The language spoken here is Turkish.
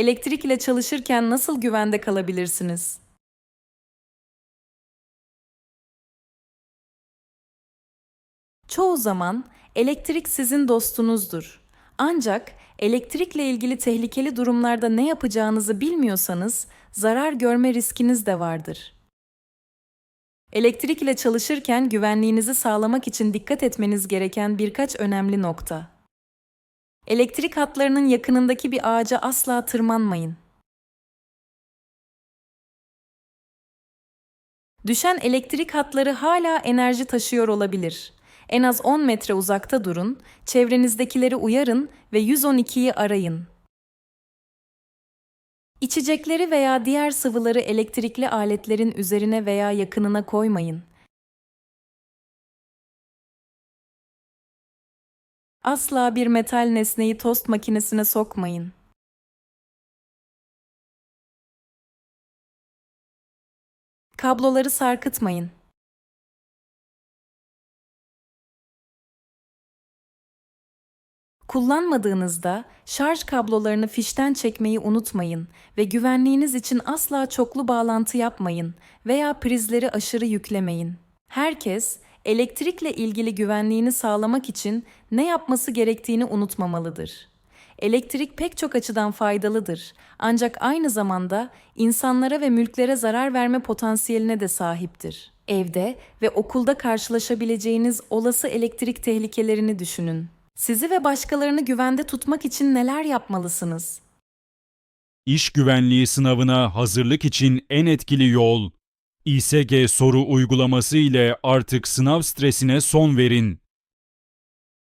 Elektrik ile çalışırken nasıl güvende kalabilirsiniz? Çoğu zaman elektrik sizin dostunuzdur. Ancak elektrikle ilgili tehlikeli durumlarda ne yapacağınızı bilmiyorsanız zarar görme riskiniz de vardır. Elektrik ile çalışırken güvenliğinizi sağlamak için dikkat etmeniz gereken birkaç önemli nokta. Elektrik hatlarının yakınındaki bir ağaca asla tırmanmayın. Düşen elektrik hatları hala enerji taşıyor olabilir. En az 10 metre uzakta durun, çevrenizdekileri uyarın ve 112'yi arayın. İçecekleri veya diğer sıvıları elektrikli aletlerin üzerine veya yakınına koymayın. Asla bir metal nesneyi tost makinesine sokmayın. Kabloları sarkıtmayın. Kullanmadığınızda şarj kablolarını fişten çekmeyi unutmayın ve güvenliğiniz için asla çoklu bağlantı yapmayın veya prizleri aşırı yüklemeyin. Herkes elektrikle ilgili güvenliğini sağlamak için ne yapması gerektiğini unutmamalıdır. Elektrik pek çok açıdan faydalıdır ancak aynı zamanda insanlara ve mülklere zarar verme potansiyeline de sahiptir. Evde ve okulda karşılaşabileceğiniz olası elektrik tehlikelerini düşünün. Sizi ve başkalarını güvende tutmak için neler yapmalısınız? İş güvenliği sınavına hazırlık için en etkili yol İSG soru uygulaması ile artık sınav stresine son verin.